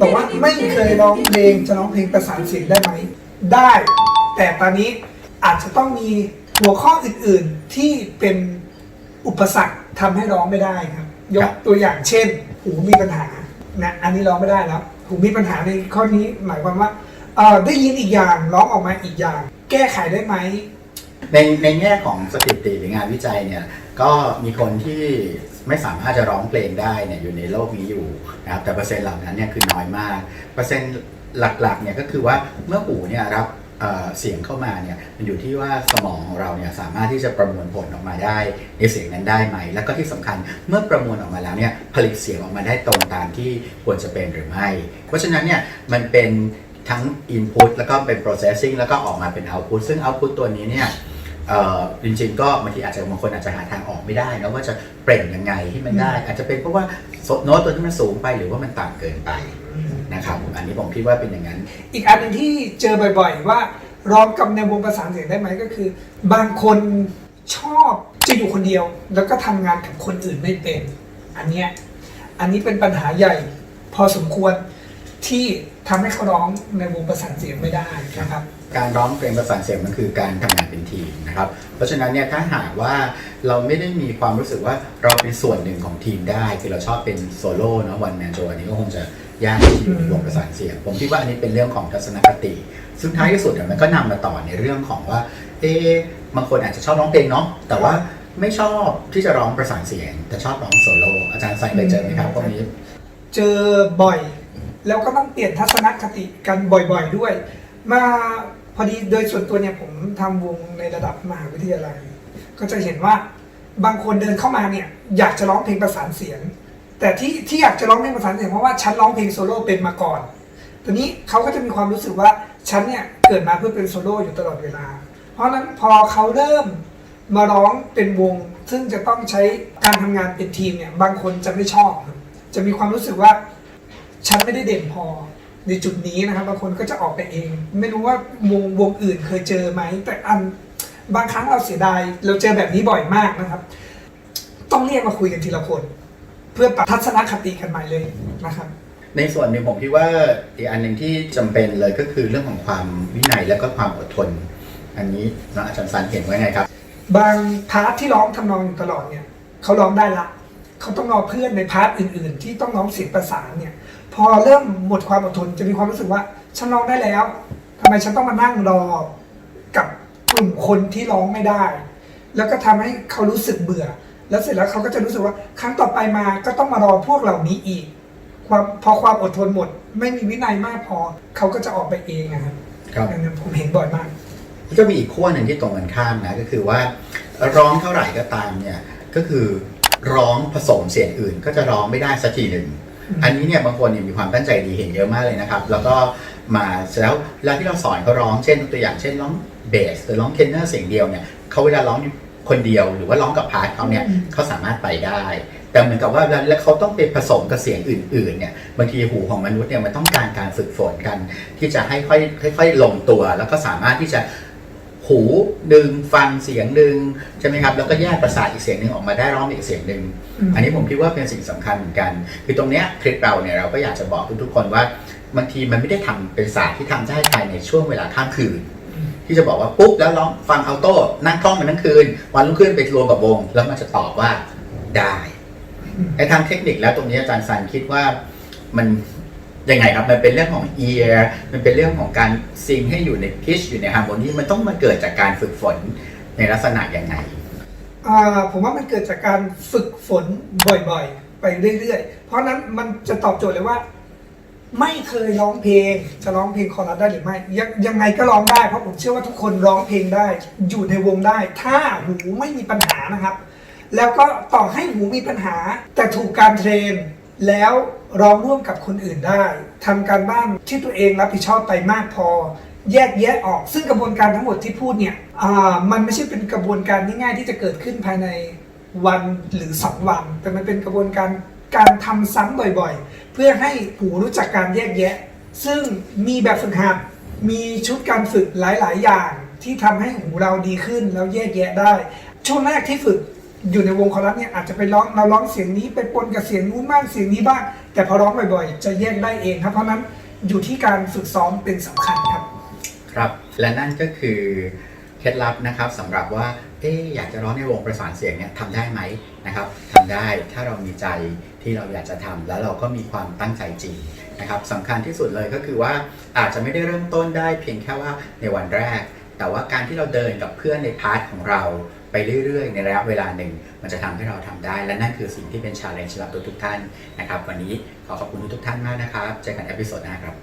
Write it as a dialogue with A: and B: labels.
A: บอกว่าไม่เคยร้องเพลงจะร้องเพลงประสานเสียงได้ไหม ได้ แต่ตอนนี้อาจจะต้องมีหัวข้ออื่นๆที่เป็นอุปสรรคทำให้ร้องไม่ได้ครับ ยกตัวอย่างเช่น หูมีปัญหานะอันนี้ร้องไม่ได้แล้วหูมีปัญหาในข้อนี้หมายความว่าเอ่อได้ยินอีกอย่างร้องออกมาอีกอย่าง แก้ไขได้ไหม
B: ในในแง่ของสถิติหรืองานวิจัยเนี่ยก็มีคนที่ ไม่สามารถจะร้องเพลงได้เนี่ยอยู่ในโลกนี้อยู่นะครับแต่เปอร์เซ็นต์เหล่านั้นเนี่ยคือน้อยมาก เปอร์เซ็นต์หลักๆเนี่ยก็คือว่าเมื่อหูเนี่ยรับเเสียงเข้ามาเนี่ยมันอยู่ที่ว่าสมองของเราเนี่ยสามารถที่จะประมวลผลออกมาได้ในเสียงนั้นได้ไหม แล้วก็ที่สำคัญเมื่อประมวลออกมาแล้วเนี่ยผลิตเสียงออกมาได้ตรงตามที่ควรจะเป็นหรือไม่ เพราะฉะนั้นเนี่ยมันเป็นทั้ง input แล้วก็เป็น processing แล้วก็ออกมาเป็น output ซึ่ง output ตัวนี้เนี่ย จริงๆก็บางทีอาจจะบางคนอาจจะหาทางออกไม่ได้นะว่าจะเปล่งยังไงให้มันได้ อาจจะเป็นเพราะว่าโน้ตตัวที่มันสูงไปหรือว่ามันต่ำเกินไปนะครับอันนี้ผมคิดว่าเป็นอย่างนั้น
A: อีกอันหนึงที่เจอบ่อยๆ ว่าร้องกับในวงประสานเสียงได้ไหมก็คือ บางคนชอบจะอยู่คนเดียว แล้วก็ทำงานกับคนอื่นไม่เป็น อันเนี้ยอันนี้เป็นปัญหาใหญ่ พอสมควรที่ ทำให้เขาร้องในวงประสานเสียงไม่ได้นะครับ
B: การร้องเพลงประสานเสียงมันคือการทำงานเป็นทีมนะครับ เพราะฉะนั้นเนี่ยถ้าหากว่าเราไม่ได้มีความรู้สึกว่าเราเป็นส่วนหนึ่งของทีมได้ คือเราชอบเป็นโซโล่เนาะวันแมนโชอันนี้ก็คงจะยากที่อยู่ในวงประสานเสียง ผมคิดว่าอันนี้เป็นเรื่องของทัศนคติ ซึ่งท้ายที่สุดเนี่ยมันก็นำมาต่อในเรื่องของว่า เอ๊ะบางคนอาจจะชอบร้องเพลงเนาะแต่ว่าไม่ชอบที่จะร้องประสานเสียง แต่ชอบร้องโซโล่อาจารย์ไซน์เคยเจอไหมครับพวกนี้
A: เจอบ่อย แล้วก็ต้องเปลี่ยนทัศนคติกันบ่อยๆด้วย มาพอดีโดยส่วนตัวเนี่ยผมทำวงในระดับมหาวิทยาลัย ก็จะเห็นว่าบางคนเดินเข้ามาเนี่ยอยากจะร้องเพลงประสานเสียง แต่ที่ที่อยากจะร้องเพลงประสานเสียงเพราะว่าฉันร้องเพลงโซโล่เป็นมาก่อนตอนนี้เขาก็จะมีความรู้สึกว่าฉันเนี่ยเกิดมาเพื่อเป็นโซโล่อยู่ตลอดเวลา เพราะนั้นพอเขาเริ่มมาร้องเป็นวง ซึ่งจะต้องใช้การทำงานเป็นทีมเนี่ยบางคนจะไม่ชอบ จะมีความรู้สึกว่า ฉันไม่ได้เด่นพอในจุดนี้นะครับบางคนก็จะออกไปเอง ไม่รู้ว่าวงวงอื่นเคยเจอไหม แต่อันบางครั้งเราเสียดายเราเจอแบบนี้บ่อยมากนะครับ ต้องเรียกมาคุยกันทีละคน เพื่อปรับทัศนคติกันใหม่เลยนะครับ
B: ในส่วนหนึ่งผมคิดว่าอีกอันหนึ่งที่จำเป็นเลยก็คือเรื่องของความวินัยและก็ความอดทน อันนี้น้องอาจารย์ซันเห็นไว้ไงครับ
A: บางพาร์ทที่ร้องทำนองอยู่ตลอดเนี่ยเขาร้องได้ละเขาต้องรอเพื่อนในพาร์ทอื่น ๆ ที่ต้องร้องเสียงประสานเนี่ย พอเริ่มหมดความอดทนจะมีความรู้สึกว่า ฉันร้องได้แล้วทำไมฉันต้องมานั่งรอกับกลุ่มคนที่ร้องไม่ได้ แล้วก็ทำให้เขารู้สึกเบื่อ แล้วเสร็จแล้วเขาก็จะรู้สึกว่าครั้งต่อไปมาก็ต้องมารอพวกเหล่านี้อีก ความพอความอดทนหมด ไม่มีวินัยมากพอ เขาก็จะออกไปเองนะครับ
B: ครับ
A: อันนั้นผมเห็นบ่อยมาก
B: ก็มีอีกขั้วหนึ่งที่ตรงกันข้ามนะก็คือว่า ร้องเท่าไหร่ก็ตามเนี่ยก็คือร้องผสมเสียงอื่นก็จะร้องไม่ได้สักทีหนึ่ง
A: อืม
B: อันนี้เนี่ยบางคนเนี่ยมีความตั้งใจดีเห็นเยอะมากเลยนะครับ แล้วก็มาเสร็จแล้วเวลาที่เราสอนเขาร้องเช่นตัวอย่างเช่นร้องเบสหรือร้องเทนเนอร์เสียงเดียวเนี่ยเขาเวลาร้องอยู่คนเดียวหรือว่าร้องกับพาร์ทเขาเนี่ย
A: อืม
B: เขาสามารถไปได้ แต่เหมือนกับว่าเวลาแล้วเขาต้องไปผสมกับเสียงอื่นๆเนี่ยบางทีหูของมนุษย์เนี่ยมันต้องการการฝึกฝนกัน ที่จะให้ค่อยค่อยๆลงตัว แล้วก็สามารถที่จะ หูดึงฟังเสียงหนึ่งใช่ไหมครับแล้วก็แยกประสาทอีกเสียงหนึ่งออกมาได้ร้องอีกเสียงหนึ่ง
A: อืม
B: อันนี้ผมคิดว่าเป็นสิ่งสำคัญเหมือนกัน คือตรงเนี้ยคลิปเราเนี่ยเราก็อยากจะบอกทุกๆคนว่าบางทีมันไม่ได้ทำเป็นศาสตร์ที่ทำได้ภายในช่วงเวลาข้ามคืน ที่จะบอกว่าปุ๊บแล้วร้องฟังอัลโต้นั่งคล่อมมันทั้งคืน วันรุ่งขึ้นไปรวมกับวง แล้วมันจะตอบว่าได้ไอ้ทางเทคนิคแล้วตรงนี้อาจารย์ซันคิดว่ามัน ยังไงครับมันเป็นเรื่องของ ear มันเป็นเรื่องของการซิงให้อยู่ในพิชอยู่ในฮาร์โมนีมันต้องมาเกิดจากการฝึกฝนในลักษณะยังไง
A: อ่าผมว่ามันเกิดจากการฝึกฝนบ่อยๆ ไปเรื่อยๆ เพราะฉะนั้นมันจะตอบโจทย์เลยว่า ไม่เคยร้องเพลง จะร้องเพลงคอรัสได้หรือไม่ยังยังไงก็ร้องได้เพราะผมเชื่อว่าทุกคนร้องเพลงได้ อยู่ในวงได้ ถ้าหูไม่มีปัญหานะครับ แล้วก็ต่อให้หูมีปัญหา แต่ถูกการเทรน แล้วรองร่วมกับคนอื่นได้ทำการบ้านที่ตัวเองรับผิดชอบไปมากพอ แยกแยะออก ซึ่งกระบวนการทั้งหมดที่พูดเนี่ยมันไม่ใช่เป็นกระบวนการง่ายๆที่จะเกิดขึ้นภายในวันหรือสองวัน แต่มันเป็นกระบวนการการทำซ้ำบ่อยๆ เพื่อให้หูรู้จักการแยกแยะ ซึ่งมีแบบฝึกหัดมีชุดการฝึกหลายๆ อย่างที่ทำให้หูเราดีขึ้นแล้วแยกแยะได้ ช่วงแรกที่ฝึก อยู่ในวงคอรัสเนี่ยอาจจะไปร้องเราร้องเสียงนี้ไปปนกับเสียงนู้นบ้างเสียงนี้บ้าง แต่พอร้องบ่อยๆ จะแยกได้เองครับ เพราะนั้นอยู่ที่การฝึกซ้อมเป็นสำคัญครับ
B: ครับ และนั่นก็คือเคล็ดลับนะครับสำหรับว่าเอ๊อยากจะร้องในวงประสานเสียงเนี่ยทำได้ไหมนะครับทำได้ถ้าเรามีใจที่เราอยากจะทำแล้วเราก็มีความตั้งใจจริงนะครับสำคัญที่สุดเลยก็คือว่าอาจจะไม่ได้เริ่มต้นได้เพียงแค่ว่าในวันแรก แต่ว่าการที่เราเดินกับเพื่อนในพาร์ทของเรา ไปเรื่อยๆ ในระยะเวลาหนึ่ง มันจะทำให้เราทำได้ และนั่นคือสิ่งที่เป็นชาเลนจ์สำหรับทุกๆท่านนะครับ วันนี้ขอขอบคุณทุกท่านมากนะครับเจอกันเอพิโซดหน้าครับ